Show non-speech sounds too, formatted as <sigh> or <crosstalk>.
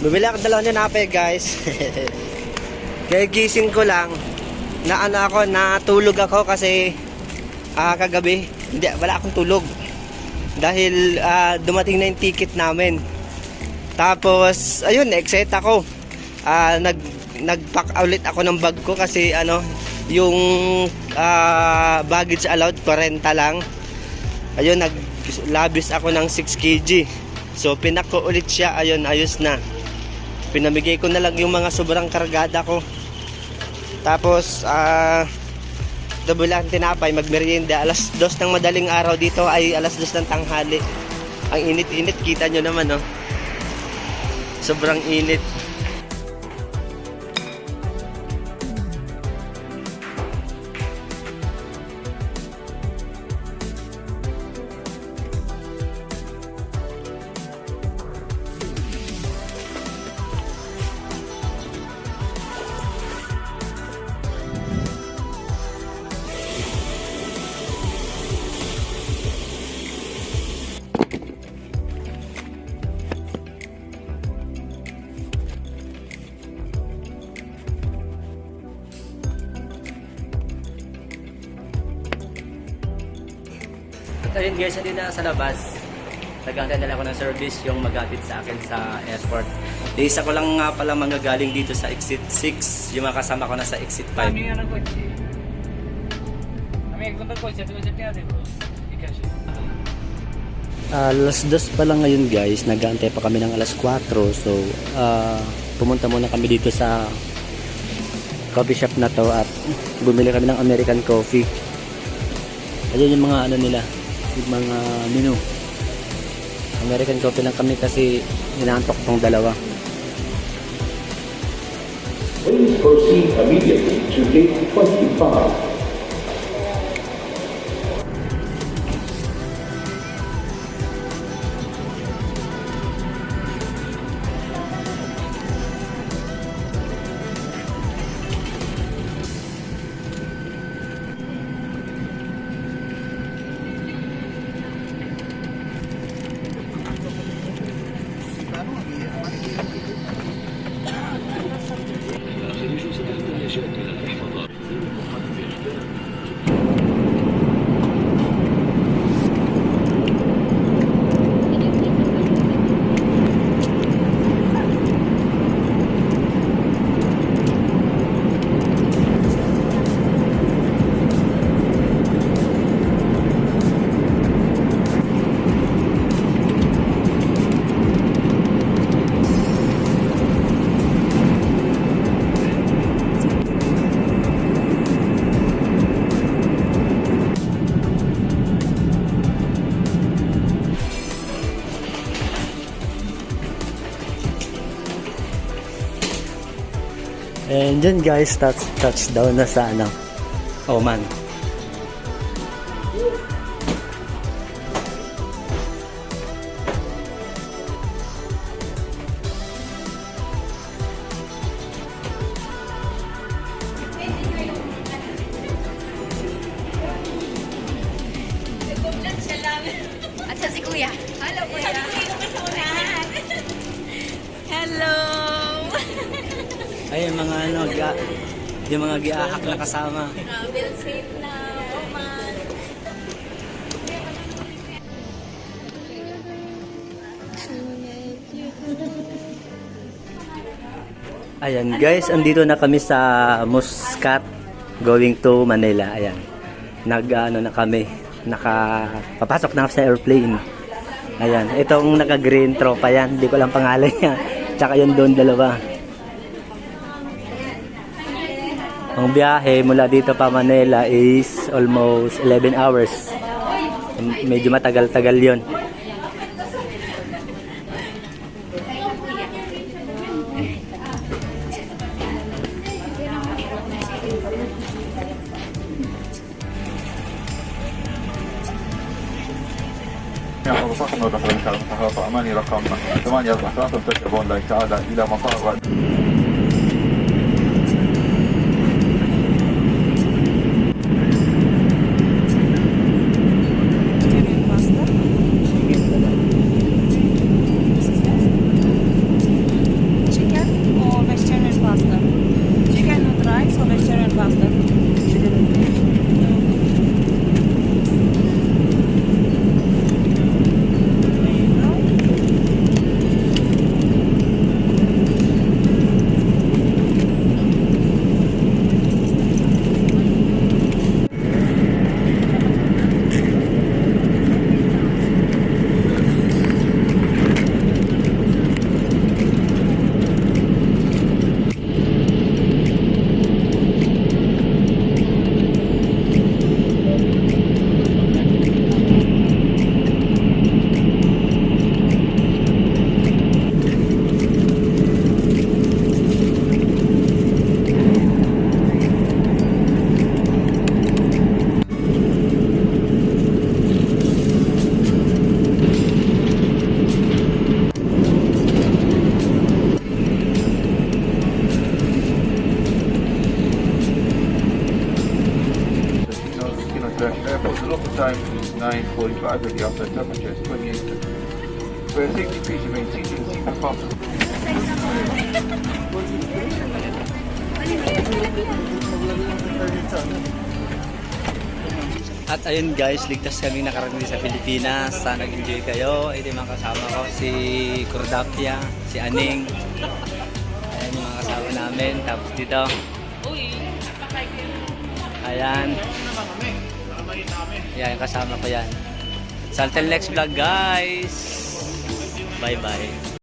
Bumili ako dalawa ng nape guys. <laughs> Kaya gising ko lang na ano ako, natulog ako kasi ah, kagabi, hindi, wala akong tulog. Dahil ah, dumating na yung ticket namin. Tapos, ayun, excited ako. Ah, nag nag-pack ulit ako ng bag ko kasi ano, yung ah, baggage allowed 40 lang. Ayun, nag labis ako ng 6 kg. So, pinak ko ulit siya. Ayun, ayos na. Pinamigay ko na lang yung mga sobrang kargada ko. Tapos, ah, double ang tinapay, magmerienda. Alas dos ng madaling araw dito ay alas dos ng tanghali. Ang init-init, kita nyo naman, no? Sobrang init. ayun guys, hindi na sa labas. Nagantay na ako ng service yung maghatid sa akin sa airport. Isa ko lang nga pala manggagaling dito sa exit 6. Yung mga ko na sa exit 5. Kami nga nag-kotse. Eh. Kami nag-kotse. Tulad niya dito. Ikaw siya. Uh, alas dos pa lang ngayon guys, nag-aantay pa kami ng alas 4 so uh, pumunta muna kami dito sa coffee shop na to at bumili kami ng American coffee ayun yung mga ano nila yung mga menu. American coffee lang kami kasi inaantok tong dalawa. Please proceed immediately to gate 25. And dyan guys, touch, touchdown na sa ano, Oman. At sa si Kuya. Hello, Kuya. Hello. Ay, yung mga ano, ga, yung mga giahak na kasama. Travel safe na. Oh, man. Ayan guys, andito na kami sa Muscat going to Manila. Ayan. Nag ano na kami, naka papasok na sa airplane. Ayan, itong naka-green tropa yan, hindi ko lang pangalan niya. Tsaka yun doon dalawa. Ang biyahe mula dito pa Manila is almost 11 hours. Medyo matagal-tagal yon. رفقنا دخل المنتخب أماني رقم 843 تتجه الله تعالى إلى مطار time is 9.45 and the outside temperature is 28 For safety, please remain seated and seat fastened. At ayun guys, ligtas kami nakarating sa Pilipinas. Sana nag-enjoy kayo. Ito yung mga kasama ko, si Cordapia, si Aning. Ayan yung mga kasama namin. Tapos dito. Ayan. Ayan, kasama ko yan. So until next vlog guys. Bye bye.